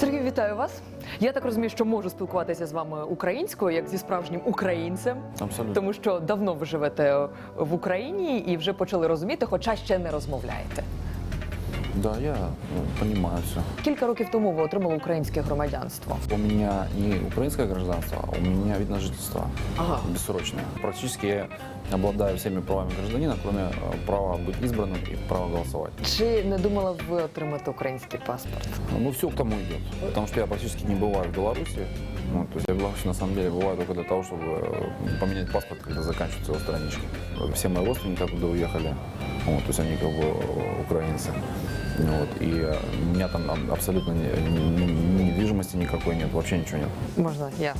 Сергій, вітаю вас. Я так розумію, що можу спілкуватися з вами українською, як зі справжнім українцем, Абсолютно. тому що давно ви живете в Україні і вже почали розуміти, хоча ще не розмовляєте. Да, я ну, понимаю все. Кілька років тому ви отримали українське громадянство. У меня не украинское гражданство, а у меня вид на жительство Ага. бессрочное. Практически я обладаю всеми правами гражданина, кроме э, права быть избранным и права голосовать. Чи не думали б ви отримати український паспорт? Ну, все к тому идет. Потому что я практически не бываю в Беларуси. Ну, то есть я в Беларуси на самом деле бываю только для того, чтобы э, поменять паспорт, когда заканчивается его страничка. Все мои родственники оттуда уехали. Вот, то есть они как бы э, украинцы. Вот, и э, у меня там аб- абсолютно ни, ни- ни недвижимости никакой нет, вообще ничего нет. Можна я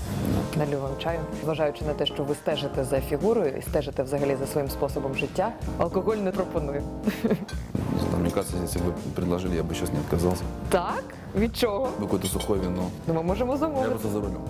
налю вам чаю, зважаючи на те, що ви стежите за фігурою і стежите взагалі за своїм способом життя, алкоголь не пропоную. Мне кажется, если бы предложили, я бы сейчас не отказался. Так? Від чого? Какое-то сухое вино. Ну, ми можемо Я замовити. просто за рулем.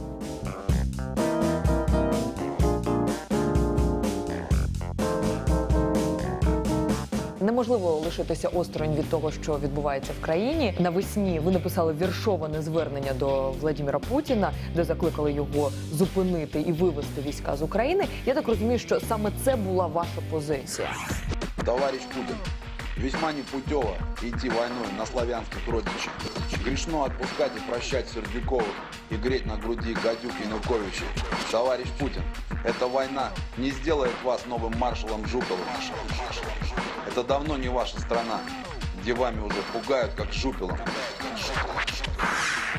Неможливо лишитися осторонь від того, що відбувається в країні. Навесні ви написали віршоване звернення до Владимира Путіна, де закликали його зупинити і вивести війська з України. Я так розумію, що саме це була ваша позиція. Товарищ Путин, весьма непутево идти войной на славянских родичах. Грешно отпускать и прощать Сердюковых и греть на груди гадюк Януковича. Товарищ Путин, эта война не сделает вас новым маршалом Жуковым. Это давно не ваша страна, где вами уже пугают как жупелом.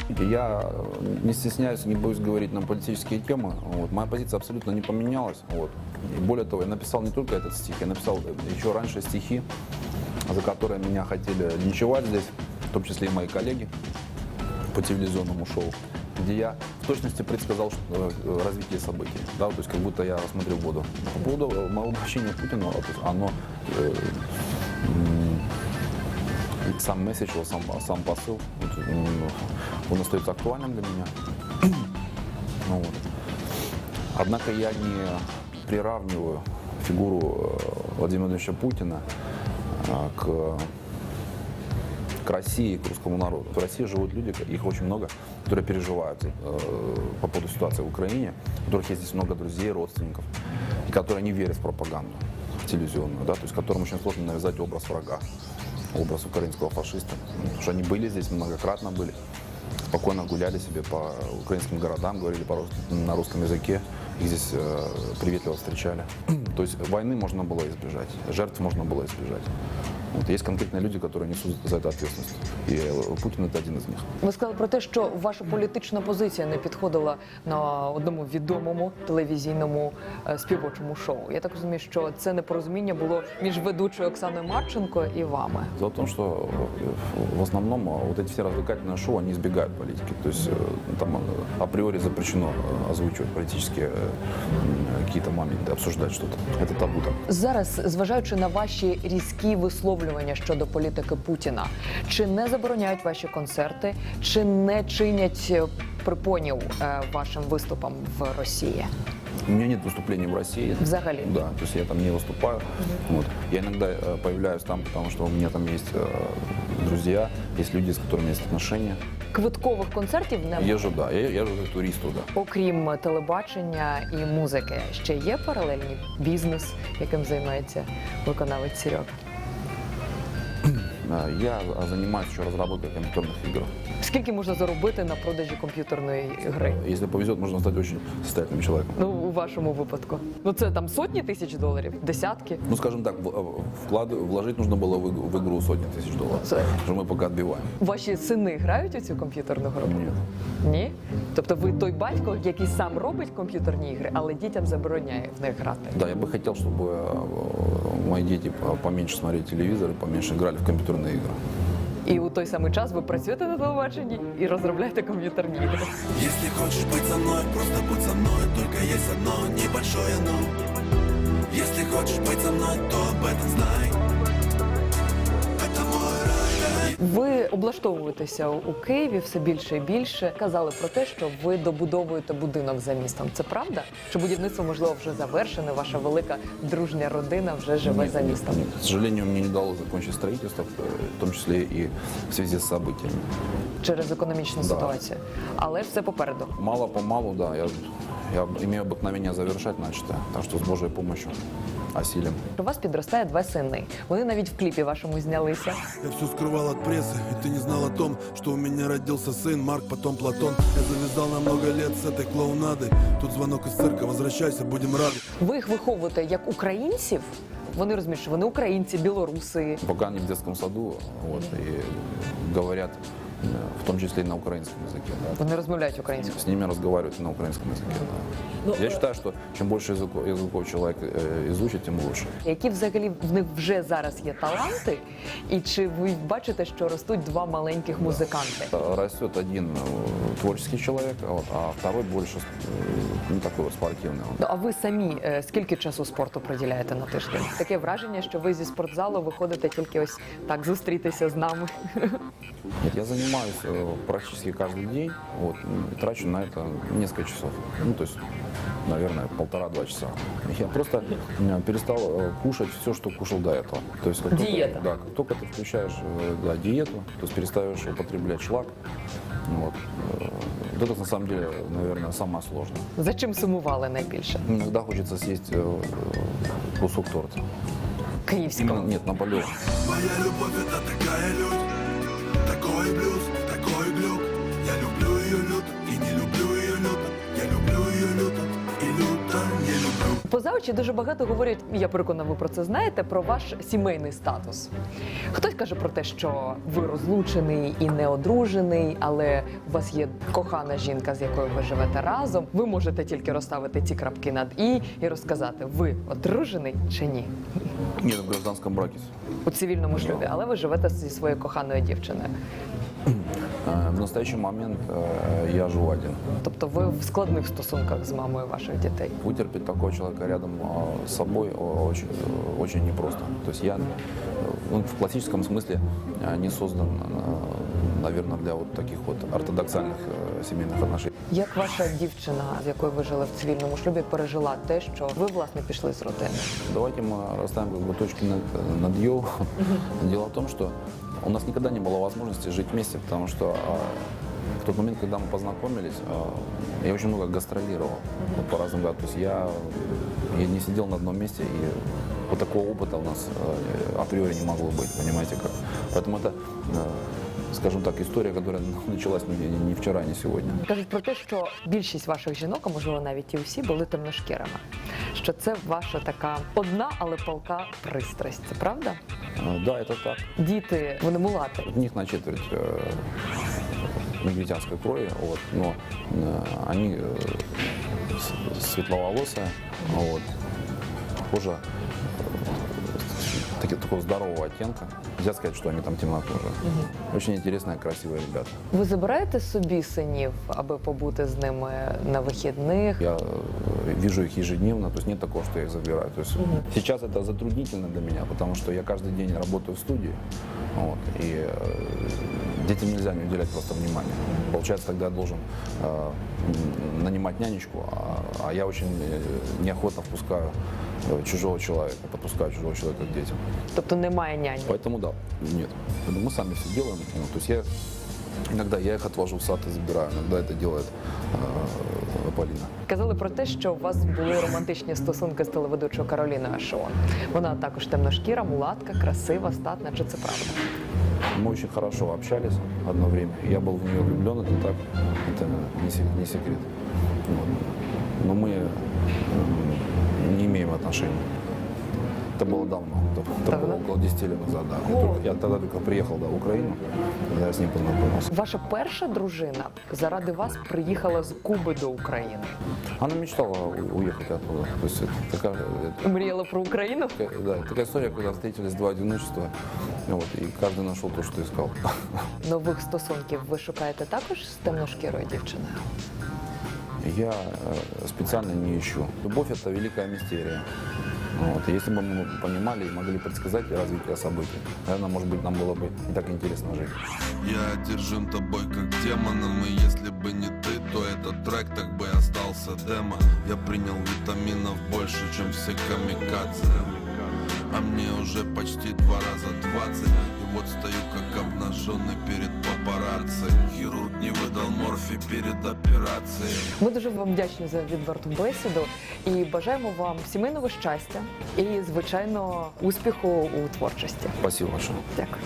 Я э, не стесняюсь, не боюсь говорить на политические темы. Вот. Моя позиция абсолютно не поменялась. Вот. И более того, я написал не только этот стих, я написал еще раньше стихи, за которые меня хотели линчевать здесь, в том числе и мои коллеги по телевизионному шоу, где я в точности предсказал э, развитие событий. Да, то есть как будто я смотрю воду. По поводу э, моего обращения есть оно э, сам месседж, сам, сам посыл, м, он остается актуальным для меня. Ну, вот. Однако я не приравниваю фигуру э, Владимира Владимировича Путина э, к, к России, к русскому народу. В России живут люди, их очень много, которые переживают э, по поводу ситуации в Украине, у которых есть здесь много друзей, родственников, и которые не верят в пропаганду телевизионную, да, то есть которым очень сложно навязать образ врага, образ украинского фашиста. Потому что они были здесь, многократно были, спокойно гуляли себе по украинским городам, говорили по на русском языке, их здесь э, приветливо встречали. То есть войны можно было избежать, жертв можно было избежать. Вот, есть конкретные люди, которые несут за это ответственность. И э, Путин это один из них. Ви сказали про те, що ваша політична позиція не підходила на одному відомому телевізійному е, співочому шоу. Я так розумію, що це непорозуміння було між ведучою Оксаною Марченко і вами. Дело в том, что э, в основном э, вот эти все развлекательные шоу, они избегают политики. То есть э, там э, априори запрещено э, озвучивать политические э, м, какие-то моменты, обсуждать что-то. Это табу там. Зараз, зважаючи на ваші різкі висловлювання щодо політики Путіна, чи не забороняють ваші концерти, чи не чинять е, припонів е, вашим виступам в Росії? У меня нет выступлений в России. Взагалі? Да, то есть я там не выступаю. Вот. Я иногда э, появляюсь там, потому что у меня там есть э, друзья, есть люди, с которыми есть отношения. Квиткових концертів не Езжу, да, я езжу как турист туда. Окрім телебачення і музики, ще є паралельний бізнес, яким займається виконавець Серега? Э, Я э, занимаюсь еще разработкой компьютерных игр. Скільки можна заробити на продажі комп'ютерної гри? Если повезет, можно стать очень состоятельным человеком. Ну, у вашому випадку. Ну це там сотні тисяч доларів, десятки. Ну, скажем так, в- э, вклад, вложить нужно было в, иг- в игру сотни тысяч долларов. Це- Что мы пока отбиваем. Ваші сини грають у цю комп'ютерну гру? Нет. Ні? Тобто ви той батько, який сам робить комп'ютерні ігри, але дітям забороняє в них грати. Да, я бы хотел, чтобы э, мои дети по- поменьше смотрели телевизор и поменьше играли в компьютерные игры. І у той самий час ви працюєте на телебаченні і розробляєте комп'ютерні ігри. Если хочешь быть со мной, просто будь со мной Только есть одно небольшое но Если хочешь быть со мной, то об этом знай Это мой рай Ви облаштовуєтеся у Києві все більше і більше. Казали про те, що ви добудовуєте будинок за містом. Це правда? Чи будівництво можливо вже завершене? Ваша велика дружня родина вже живе за містом? Нет, к сожалению, мне не удалось закончить строительство, э, в том числе и в связи с событиями. через економічну Да. ситуацію. Але ж все попереду. Мало-помалу, да, я, я имею обыкновение завершать начатое, так что с Божьей помощью осилим. У вас підростає два сини. Вони навіть в кліпі вашому знялися. Я все скрывал от прессы, и ты не знал о том, что у меня родился сын, Марк, потом Платон. Я завязал на много лет с этой клоунадой. Тут звонок из цирка, возвращайся, будем рады. Ви їх виховуєте як українців. Вони розуміють, що вони українці, білоруси. Пока они в детском саду, вот, и говорят, э, в том числе и на украинском языке. да. Вони розмовляють українською. С ними разговаривают на украинском языке. да. Я считаю, что чем больше языков, языков человек э, изучит, тем лучше. Які взагалі в них вже зараз є таланти, і чи ви бачите, що ростуть два маленьких музиканти? Э, Растет один э, творческий человек, а вот, а второй больше э, ну, такой вот спортивный. он. Ну, А ви самі е, скільки часу спорту приділяєте на тиждень? Таке враження, що ви зі спортзалу виходите тільки ось так зустрітися з нами. Нет, я занимаюсь э, практически каждый день, вот, и трачу на это несколько часов. Ну, то есть, наверное, полтора-два часа. Я просто э, перестал э, кушать все, что кушал до этого. То есть, как только- Диета. да, как только ты включаешь да, диету, то есть перестаешь употреблять шлак, вот, вот это на самом деле, наверное, самое сложное. За чим сумували найбільше? Иногда хочется съесть кусок торта. Київського. Именно, нет, Наполеон. Моя любовь это такая лють, такой блюз, Поза очі дуже багато говорять, я переконана, ви про це знаєте, про ваш сімейний статус. Хтось каже про те, що ви розлучений і не одружений, але у вас є кохана жінка, з якою ви живете разом. Ви можете тільки розставити ці крапки над і і розказати, ви одружений чи ні Нет, в гражданском браке. у цивільному шлюбі, але ви живете зі своєю коханою дівчиною. Э, В настоящий момент э, я живу один. Тобто ви в складних стосунках з мамою ваших дітей. Вытерпеть такого человека рядом э, с собой э, очень, э, очень непросто. То есть я э, он в классическом смысле э, не создан, наверное, для вот таких вот ортодоксальных э, семейных отношений. Як ваша дівчина, з якою ви жили в цивільному шлюбі, пережила те, що ви власне пішли з родини? Давайте мы расставим как бы точки над, над «ё». Дело в том, что у нас никогда не было возможности жить вместе, потому что а, в тот момент, когда мы познакомились, а, я очень много гастролировал вот по разным городам. То есть я, я не сидел на одном месте, и вот такого опыта у нас э, априори не могло быть, понимаете как. Поэтому это, э, скажем так, история, которая началась не, не вчера, не сегодня. Кажуть про те, що більшість ваших жінок, а можливо навіть і усі, були темношкірими. Що це ваша така одна, але палка пристрасть. Це правда? Э, Да, это так. Діти, вони мулати. У них на четверть э, негритянской крови, вот, но э, они э, с- светловолосые, вот, кожа э, таки- такого здорового оттенка. Нельзя сказать, что они там темнокожие. Очень интересные, красивые ребята. Ви забираєте собі синів, аби побути з ними на вихідних? Я э, вижу их ежедневно, то есть нет такого, что я их забираю. То есть сейчас это затруднительно для меня, потому что я каждый день работаю в студии, вот, и э, детям нельзя не уделять просто внимания. Получается, тогда я должен э, м, нанимать нянечку, а, а я очень э, неохотно впускаю э, чужого человека, подпускаю чужого человека к детям. Тобто немає няні. Поэтому да, нет. Поэтому Мы сами все делаем. Ну, то есть я иногда я их отвожу в сад и забираю, иногда это делает э, Полина. Казали про те, що у вас були романтичні стосунки з телеведучою Кароліною Ашон. Вона також темношкіра, мулатка, красива, статна. Чи це правда? Мы очень хорошо общались одно время. Я был в нее влюблен, это так, это не, сек- не секрет. Вот. Но мы м, не имеем отношений. Это было давно, это, это Давно? было около 10 лет назад, да. Я, только- я тогда только приехал да, в Украину, когда я с ней познакомился. Ваша перша дружина заради вас приїхала з Куби до України. Она мечтала у- уехать оттуда. То есть это такая, это Мріяла про Україну. такая- да, такая история, когда встретились два одиночества, вот, и каждый нашел то, что искал. Нових стосунків ви шукаєте також з темношкірою дівчиною. Я э, специально не ищу. Любовь – это великая мистерия. Вот. Если бы мы понимали и могли предсказать развитие событий, наверное, может быть, нам было бы не так интересно жить. Я одержим тобой как демоном И если бы не ты, то этот трек так бы остался демо Я принял витаминов больше, чем все камикадзе А мне уже почти два раза двадцать И вот стою как обнаженный перед папарацци Хирург не выдал морфі перед операцией Ми дуже вам вдячні за відверту бесіду і бажаємо вам сімейного щастя і, звичайно, успіху у творчості. Спасибо большое. Дякую.